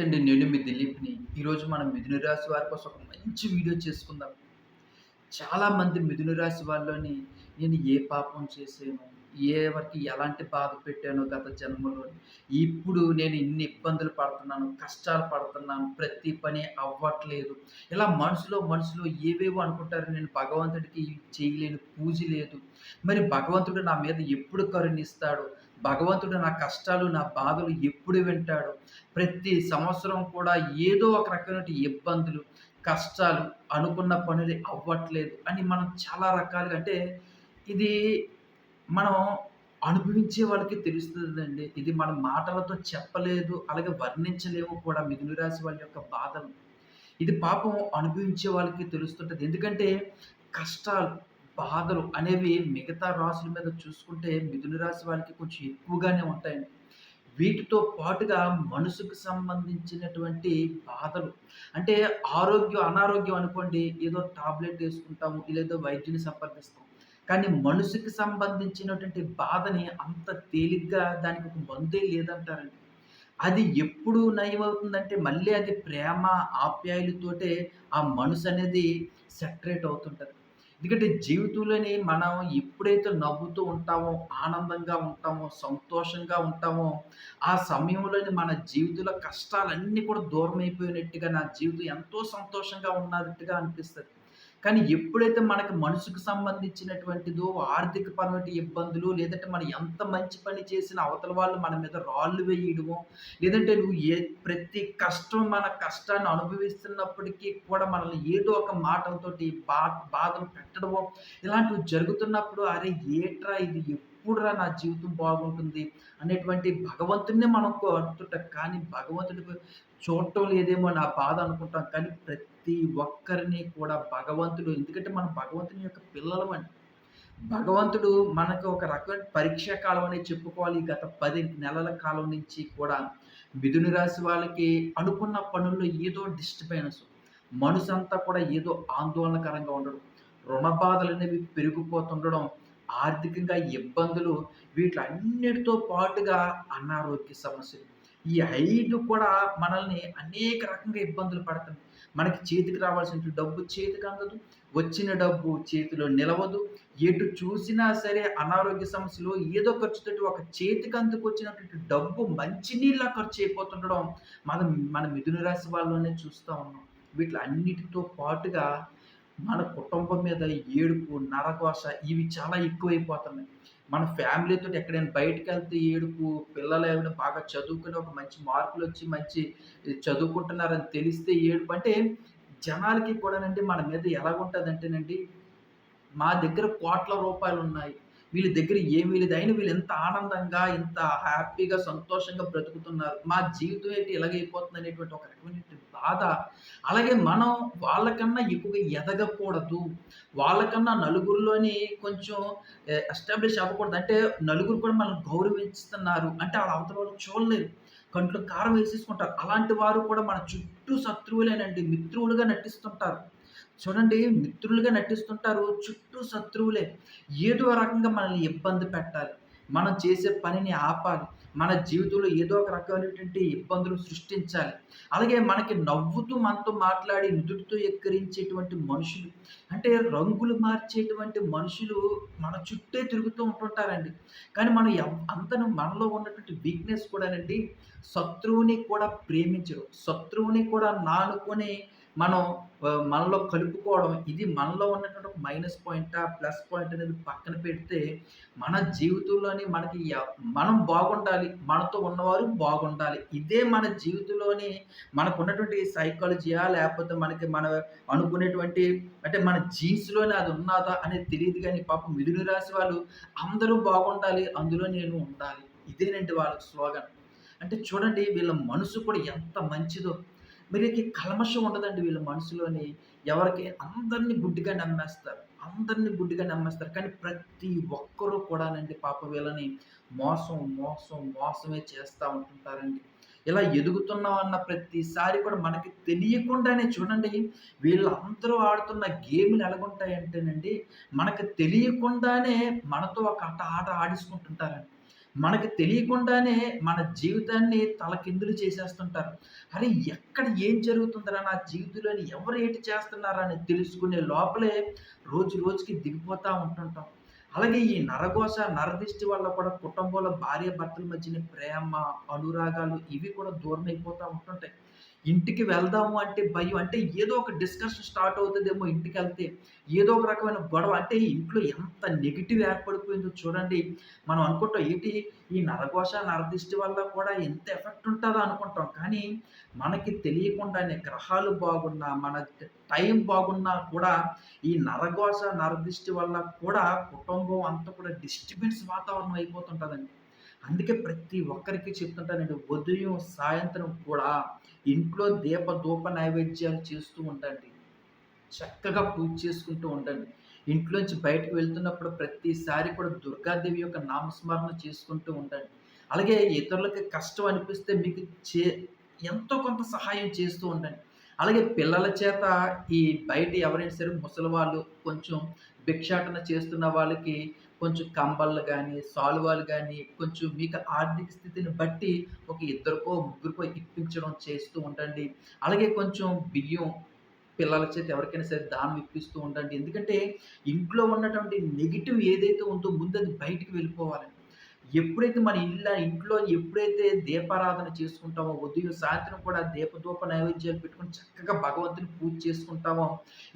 నమస్తే అండి నేను మీ దిలీప్ని. ఈరోజు మనం మిథున రాశి వారి కోసం ఒక మంచి వీడియో చేసుకుందాం. చాలామంది మిథున రాశి వాళ్ళని నేను ఏ పాపం చేశాను? ఏ ఎవరికి ఎలాంటి బాధ పెట్టానో గత జన్మలో? ఇప్పుడు నేను ఇన్ని ఇబ్బందులు పడుతున్నాను కష్టాలు పడుతున్నాను ప్రతి పని అవ్వట్లేదు. ఇలా మనసులో మనసులో ఏవేవో అనుకుంటారు. నేను భగవంతుడికి చేయలేని పూజ లేదు. మరి భగవంతుడు నా మీద ఎప్పుడు కరుణిస్తాడు? భగవంతుడు నా కష్టాలు నా బాధలు ఎప్పుడు వింటాడు? ప్రతి సంవత్సరం కూడా ఏదో ఒక రకమైన ఇబ్బందులు కష్టాలు అనుకున్న పనులు అవ్వట్లేదు అని మనం చాలా రకాలుగా అంటే ఇది మనం అనుభవించే వాళ్ళకి తెలుస్తుందండి. ఇది మన మాటలతో చెప్పలేదు అలాగే వర్ణించలేము కూడా మిథున రాశి వాళ్ళ యొక్క బాధలు. ఇది పాపం అనుభవించే వాళ్ళకి తెలుస్తుంటుంది. ఎందుకంటే కష్టాలు బాధలు అనేవి మిగతా రాశుల మీద చూసుకుంటే మిథున రాశి వాళ్ళకి కొంచెం ఎక్కువగానే ఉంటాయండి. వీటితో పాటుగా మనసుకు సంబంధించినటువంటి బాధలు. అంటే ఆరోగ్యం అనారోగ్యం అనుకోండి ఏదో టాబ్లెట్ వేసుకుంటాము లేదో వైద్యుని సంప్రదిస్తాం. కానీ మనసుకి సంబంధించినటువంటి బాధని అంత తేలిగ్గా దానికి ఒక మందే లేదంటారండి. అది ఎప్పుడు నయమవుతుందంటే మళ్ళీ అది ప్రేమ ఆప్యాయులతోటే ఆ మనసు అనేది సెటరేట్ అవుతుంటుంది. ఎందుకంటే జీవితంలోని మనం ఎప్పుడైతే నవ్వుతూ ఉంటామో ఆనందంగా ఉంటామో సంతోషంగా ఉంటామో ఆ సమయంలోని మన జీవితంలో కష్టాలన్నీ కూడా దూరం అయిపోయినట్టుగా నా జీవితం ఎంతో సంతోషంగా ఉన్నట్టుగా అనిపిస్తుంది. కానీ ఎప్పుడైతే మనకి మనసుకు సంబంధించినటువంటిదో ఆర్థిక పరమైన ఇబ్బందులు లేదంటే మనం ఎంత మంచి పని చేసిన అవతల వాళ్ళు మన మీద రాళ్ళు వేయడము లేదంటే నువ్వు ఏ ప్రతి కష్టం మన కష్టాన్ని అనుభవిస్తున్నప్పటికీ కూడా మనల్ని ఏదో ఒక మాటలతోటి బా బాధలు పెట్టడము ఇలాంటివి జరుగుతున్నప్పుడు అరే ఏట్రా ఇది? ఎప్పుడురా నా జీవితం బాగుంటుంది? అనేటువంటి భగవంతుడినే మనం కోరుతుంటాం. కానీ భగవంతుడికి చూడటం లేదేమో నా బాధ అనుకుంటాం. కానీ ప్రతి ప్రతి ఒక్కరిని కూడా భగవంతుడు ఎందుకంటే మనం భగవంతుని యొక్క పిల్లలం అండి. భగవంతుడు మనకు ఒక రకమైన పరీక్షా కాలం అనేది చెప్పుకోవాలి. గత పది నెలల కాలం నుంచి కూడా మిథున రాశి వాళ్ళకి అనుకున్న పనుల్లో ఏదో డిస్టర్బెన్స్ అంతా కూడా ఏదో ఆందోళనకరంగా ఉండడం రుణ బాధలు అనేవి పెరిగిపోతుండడం ఆర్థికంగా ఇబ్బందులు వీటిలన్నిటితో పాటుగా అనారోగ్య సమస్యలు. ఈ ఐదు కూడా మనల్ని అనేక రకంగా ఇబ్బందులు పడుతుంది మనకి చేతికి రావాల్సిన డబ్బు చేతికి అందదు. వచ్చిన డబ్బు చేతిలో నిలవదు. ఎటు చూసినా సరే అనారోగ్య సమస్యలు ఏదో ఖర్చుతో ఒక చేతికి అందుకు వచ్చినటువంటి డబ్బు మంచినీళ్ళ ఖర్చు అయిపోతుండడం మనం మన మిథున రాశి వాళ్ళలోనే చూస్తూ ఉన్నాం. వీటి అన్నిటితో పాటుగా మన కుటుంబం మీద ఏడుపు నరకోశ ఇవి చాలా ఎక్కువైపోతున్నాయి. మన ఫ్యామిలీతో ఎక్కడైనా బయటకు వెళ్తే ఏడుపు పిల్లలు ఏమైనా బాగా చదువుకుని ఒక మంచి మార్కులు వచ్చి మంచి చదువుకుంటున్నారని తెలిస్తే ఏడుపు అంటే జనాలకి కూడానండి మన మీద ఎలాగుంటుందంటేనండి మా దగ్గర కోట్ల రూపాయలు ఉన్నాయి వీళ్ళ దగ్గర ఏమీ లేదు. అయినా వీళ్ళు ఎంత ఆనందంగా ఎంత హ్యాపీగా సంతోషంగా బ్రతుకుతున్నారు. మా జీవితం ఏంటి ఎలాగైపోతుంది అనేటువంటి ఒక రకమైన బాధ. అలాగే మనం వాళ్ళకన్నా ఎక్కువగా ఎదగకూడదు. వాళ్ళకన్నా నలుగురిలోని కొంచెం ఎస్టాబ్లిష్ అవ్వకూడదు. అంటే నలుగురు కూడా మనల్ని గౌరవిస్తున్నారు. అంటే వాళ్ళ అవతల వాళ్ళు చూడలేరు. కంట్లో కారం వేసేసుకుంటారు. అలాంటి వారు కూడా మన చుట్టూ శత్రువులేనండి. మిత్రువులుగా నటిస్తుంటారు. చూడండి మిత్రులుగా నటిస్తుంటారు చుట్టూ శత్రువులే. ఏదో రకంగా మనల్ని ఇబ్బంది పెట్టాలి. మనం చేసే పనిని ఆపాలి. మన జీవితంలో ఏదో ఒక రకమైనటువంటి ఇబ్బందులు సృష్టించాలి. అలాగే మనకి నవ్వుతూ మనతో మాట్లాడి నుదుటితో ఎక్కరించేటువంటి మనుషులు అంటే రంగులు మార్చేటువంటి మనుషులు మన చుట్టే తిరుగుతూ ఉంటుంటారండి. కానీ మనం అంతను మనలో ఉన్నటువంటి వీక్నెస్ కూడానండి శత్రువుని కూడా ప్రేమించరు. శత్రువుని కూడా నానుకొని మనం మనలో కలుపుకోవడం ఇది మనలో ఉన్నటువంటి మైనస్ పాయింటా ప్లస్ పాయింట్ అనేది పక్కన పెడితే మన జీవితంలోని మనకి మనం బాగుండాలి మనతో ఉన్నవారు బాగుండాలి. ఇదే మన జీవితంలోని మనకున్నటువంటి సైకాలజీయా లేకపోతే మనకి మన అనుకునేటువంటి అంటే మన జీన్స్లోనే అది ఉన్నదా అనేది తెలియదు కానీ పాపం మిథున రాశి వాళ్ళు అందరూ బాగుండాలి అందులో నేను ఉండాలి. ఇదేనండి వాళ్ళ స్లోగన్ అంటే చూడండి వీళ్ళ మనసు కూడా ఎంత మంచిదో. వీరికి కల్మషం ఉండదండి వీళ్ళ మనసులోని. ఎవరికి? అందరినీ గుడ్డిగా నమ్మేస్తారు. అందరినీ గుడ్డిగా నమ్మేస్తారు. కానీ ప్రతి ఒక్కరూ కూడానండి పాప వీళ్ళని మోసం మోసం మోసమే చేస్తూ ఉంటుంటారండి. ఇలా ఎదుగుతున్నాం అన్న ప్రతిసారి కూడా మనకి తెలియకుండానే చూడండి వీళ్ళందరూ ఆడుతున్న గేమ్లు ఎలాగుంటాయంటేనండి మనకు తెలియకుండానే మనతో ఒక ఆట ఆట ఆడించుకుంటుంటారండి మనకు తెలియకుండానే మన జీవితాన్ని తలకిందులు చేసేస్తుంటారు. అరే! ఎక్కడ ఏం జరుగుతుందరా నా జీవితంలోని ఎవరు ఏటి చేస్తున్నారా అని తెలుసుకునే లోపలే రోజు రోజుకి దిగిపోతూ ఉంటుంటాం. అలాగే ఈ నరఘోష, నరదిష్టి వల్ల కూడా కుటుంబంలో భార్యాభర్తల మధ్యన ప్రేమ, అనురాగాలు ఇవి కూడా దూరమైపోతూ ఉంటుంటాయి. ఇంటికి వెళ్దాము అంటే భయం. అంటే ఏదో ఒక డిస్కషన్ స్టార్ట్ అవుతదేమో ఇంటికెళ్తే. ఏదో ఒక రకమైన గొడవ. అంటే ఇంట్లో ఎంత నెగిటివ్ ఏర్పడిపోయిందో చూడండి. మనం అనుకుంటాం ఏంటి ఈ నరఘోష, నరదిష్టి వల్ల కూడా ఎంత ఎఫెక్ట్ ఉంటుందో అనుకుంటాం. కానీ మనకి తెలియకుండానే గ్రహాలు బాగున్నా, మన టైం బాగున్నా కూడా ఈ నరఘోష, నరదిష్టి వల్ల కూడా కుటుంబం అంతా కూడా డిస్టర్బెన్స్ వాతావరణం అయిపోతుంటుందండి అందుకే ప్రతి ఒక్కరికి చెప్తుంటానండి. ఉదయం, సాయంత్రం కూడా ఇంట్లో దీప ధూప నైవేద్యాలు చేస్తూ ఉండండి. చక్కగా పూజ చేసుకుంటూ ఉండండి. ఇంట్లోంచి బయటకి వెళ్తున్నప్పుడు ప్రతిసారి కూడా దుర్గాదేవి యొక్క నామస్మరణ చేసుకుంటూ ఉండండి. అలాగే ఇతరులకి కష్టం అనిపిస్తే మీకు చే ఎంతో కొంత సహాయం చేస్తూ ఉండండి. అలాగే పిల్లల చేత ఈ బయట ఎవరైనా సరే ముసలి వాళ్ళు కొంచెం భిక్షాటన చేస్తున్న వాళ్ళకి కొంచెం కంబళ్ళు కానీ సాల్వాలు కానీ కొంచెం మీకు ఆర్థిక స్థితిని బట్టి ఒక ఇద్దరికో, ముగ్గురికో ఇప్పించడం చేస్తూ ఉండండి. అలాగే కొంచెం బియ్యం పిల్లల చేత ఎవరికైనా సరే దానం ఇప్పిస్తూ ఉండండి. ఎందుకంటే ఇంట్లో ఉన్నటువంటి నెగిటివ్ ఏదైతే ఉందో ముందు అది బయటికి వెళ్ళిపోవాలండి. ఎప్పుడైతే మన ఇళ్ళ ఇంట్లో ఎప్పుడైతే దీపారాధన చేసుకుంటామో ఉదయం, సాయంత్రం కూడా దీపధూప నైవేద్యాలు పెట్టుకొని చక్కగా భగవంతుని పూజ చేసుకుంటామో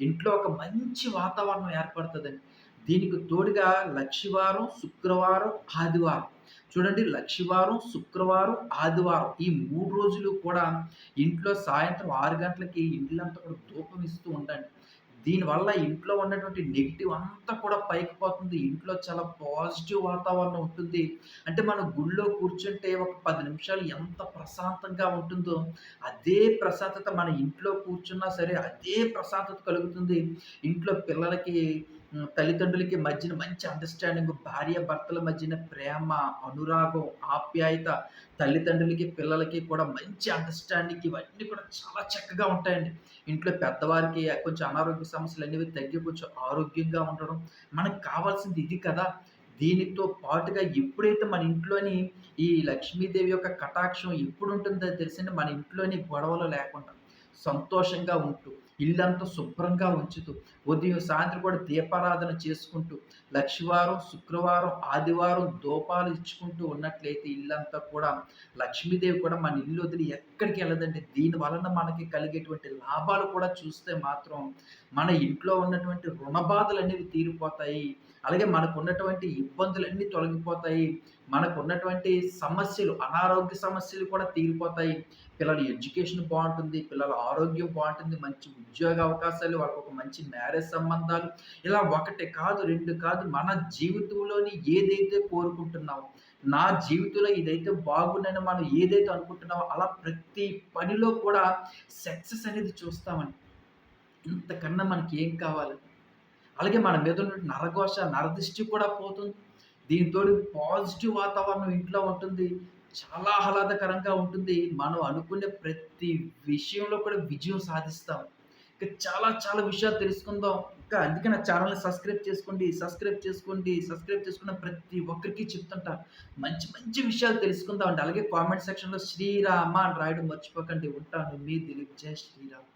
ఇంట్లో ఒక మంచి వాతావరణం ఏర్పడుతుందండి దీనికి తోడుగా లక్షివారం, శుక్రవారం, ఆదివారం. చూడండి లక్షివారం, శుక్రవారం, ఆదివారం ఈ మూడు రోజులు కూడా ఇంట్లో సాయంత్రం ఆరు గంటలకి ఇల్లంతా కూడా ధూపం ఇస్తూ ఉండండి. దీనివల్ల ఇంట్లో ఉన్నటువంటి నెగిటివ్ అంతా కూడా పైకి పోతుంది. ఇంట్లో చాలా పాజిటివ్ వాతావరణం ఉంటుంది. అంటే మనం గుళ్ళో కూర్చుంటే ఒక పది నిమిషాలు ఎంత ప్రశాంతంగా ఉంటుందో, అదే ప్రశాంతత మన ఇంట్లో కూర్చున్నా సరే అదే ప్రశాంతత కలుగుతుంది. ఇంట్లో పిల్లలకి తల్లిదండ్రులకి మధ్యన మంచి అండర్‌స్టాండింగ్, భార్యాభర్తల మధ్యన ప్రేమ, అనురాగం, ఆప్యాయత, తల్లిదండ్రులకి, పిల్లలకి కూడా మంచి అండర్‌స్టాండింగ్ ఇవన్నీ కూడా చాలా చక్కగా ఉంటాయండి. ఇంట్లో పెద్దవారికి కొంచెం అనారోగ్య సమస్యలు అనేవి తగ్గి కొంచెం ఆరోగ్యంగా ఉండడం. మనకు కావాల్సింది ఇది కదా! దీనితో పాటుగా ఎప్పుడైతే మన ఇంట్లోని ఈ లక్ష్మీదేవి యొక్క కటాక్షం ఎప్పుడు ఉంటుందో తెలిసిన మన ఇంట్లోని గొడవలు లేకుండా, సంతోషంగా ఉంటూ, ఇల్లంతా శుభ్రంగా ఉంచుతూ, ఉదయం, సాయంత్రం కూడా దీపారాధన చేసుకుంటూ, లక్ష్మివారం శుక్రవారం, ఆదివారం దూపాలు ఇచ్చుకుంటూ ఉన్నట్లయితే ఇల్లంతా కూడా లక్ష్మీదేవి కూడా మన ఇల్లు వదిలి ఎక్కడికి వెళ్ళదండి దీని వలన మనకి కలిగేటువంటి లాభాలు కూడా చూస్తే మాత్రం మన ఇంట్లో ఉన్నటువంటి రుణ బాధలనేవి తీరిపోతాయి. అలాగే మనకున్నటువంటి ఇబ్బందులన్నీ తొలగిపోతాయి. మనకున్నటువంటి సమస్యలు, అనారోగ్య సమస్యలు కూడా తీరిపోతాయి. పిల్లల ఎడ్యుకేషన్ బాగుంటుంది పిల్లల ఆరోగ్యం బాగుంటుంది మంచి ఉద్యోగ అవకాశాలు, ఒక మంచి మ్యారేజ్ సంబంధాలు ఇలా ఒకటి కాదు, రెండు కాదు మన జీవితంలోని ఏదైతే కోరుకుంటున్నామో, నా జీవితంలో ఇదైతే బాగుందని మనం ఏదైతే అనుకుంటున్నామో అలా ప్రతి పనిలో కూడా సక్సెస్ అనేది చూస్తామని ఇంతకన్నా మనకి ఏం కావాలి? అలాగే మన మీద ఉన్నటువంటి నరఘోష, నరదృష్టి కూడా పోతుంది. దీంతో పాజిటివ్ వాతావరణం ఇంట్లో ఉంటుంది. చాలా ఆహ్లాదకరంగా ఉంటుంది. మనం అనుకునే ప్రతి విషయంలో కూడా విజయం సాధిస్తాం. ఇంకా చాలా చాలా విషయాలు తెలుసుకుందాం. ఇంకా అందుకే నా ఛానల్ని సబ్స్క్రైబ్ చేసుకోండి, సబ్స్క్రైబ్ చేసుకోండి, సబ్స్క్రైబ్ చేసుకున్న ప్రతి ఒక్కరికి చెప్తుంటా. మంచి మంచి విషయాలు తెలుసుకుందాం అండి అలాగే కామెంట్ సెక్షన్‌లో శ్రీరామ అని రాయడం మర్చిపోకండి. ఉంటాను. మీ దిలీప్. జై శ్రీరామ్.